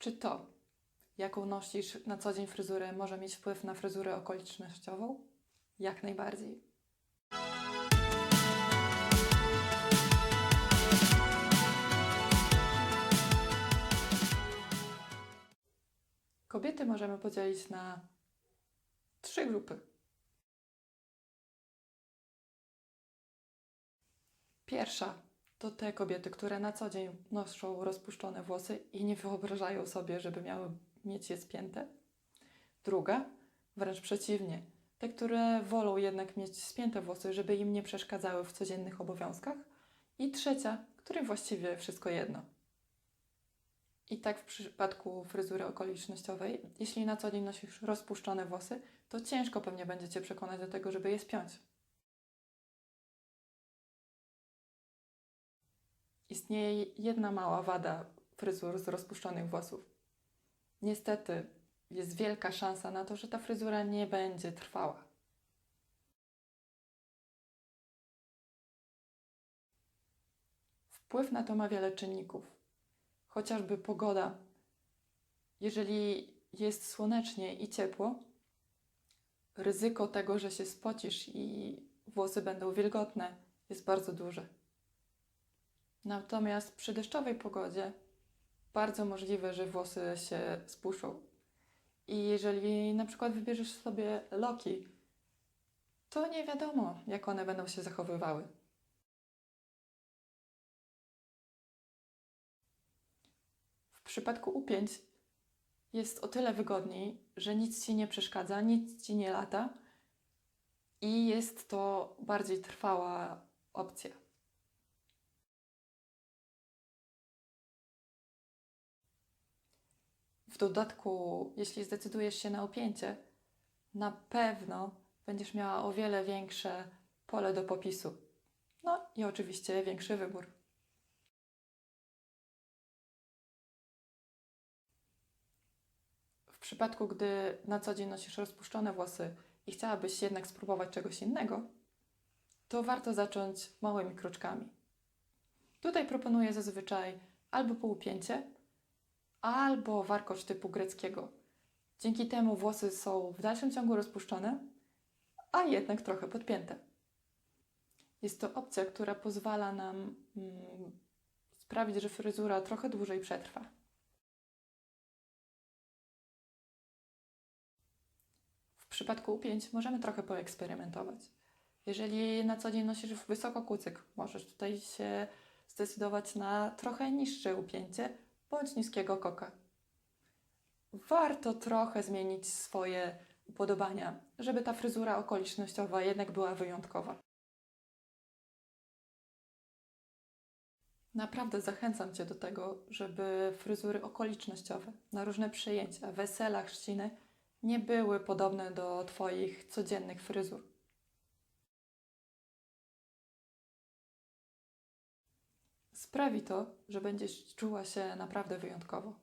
Czy to, jaką nosisz na co dzień fryzurę, może mieć wpływ na fryzurę okolicznościową? Jak najbardziej. Kobiety możemy podzielić na trzy grupy. Pierwsza to te kobiety, które na co dzień noszą rozpuszczone włosy i nie wyobrażają sobie, żeby miały mieć je spięte. Druga, wręcz przeciwnie, te, które wolą jednak mieć spięte włosy, żeby im nie przeszkadzały w codziennych obowiązkach. I trzecia, którym właściwie wszystko jedno. I tak w przypadku fryzury okolicznościowej, jeśli na co dzień nosisz rozpuszczone włosy, to ciężko pewnie będzie Cię przekonać do tego, żeby je spiąć. Istnieje jedna mała wada fryzur z rozpuszczonych włosów. Niestety jest wielka szansa na to, że ta fryzura nie będzie trwała. Wpływ na to ma wiele czynników. Chociażby pogoda. Jeżeli jest słonecznie i ciepło, ryzyko tego, że się spocisz i włosy będą wilgotne, jest bardzo duże. Natomiast przy deszczowej pogodzie bardzo możliwe, że włosy się spuszczą. I jeżeli na przykład wybierzesz sobie loki, to nie wiadomo, jak one będą się zachowywały. W przypadku upięć jest o tyle wygodniej, że nic ci nie przeszkadza, nic ci nie lata i jest to bardziej trwała opcja. W dodatku, jeśli zdecydujesz się na upięcie, na pewno będziesz miała o wiele większe pole do popisu. No i oczywiście większy wybór. W przypadku, gdy na co dzień nosisz rozpuszczone włosy i chciałabyś jednak spróbować czegoś innego, to warto zacząć małymi kroczkami. Tutaj proponuję zazwyczaj albo półupięcie, albo warkocz typu greckiego. Dzięki temu włosy są w dalszym ciągu rozpuszczone, a jednak trochę podpięte. Jest to opcja, która pozwala nam mm, sprawić, że fryzura trochę dłużej przetrwa. W przypadku upięć możemy trochę poeksperymentować. Jeżeli na co dzień nosisz wysoko kucyk, możesz tutaj się zdecydować na trochę niższe upięcie bądź niskiego koka. Warto trochę zmienić swoje upodobania, żeby ta fryzura okolicznościowa jednak była wyjątkowa. Naprawdę zachęcam Cię do tego, żeby fryzury okolicznościowe na różne przyjęcia, wesela, chrzciny nie były podobne do Twoich codziennych fryzur. Sprawi to, że będziesz czuła się naprawdę wyjątkowo.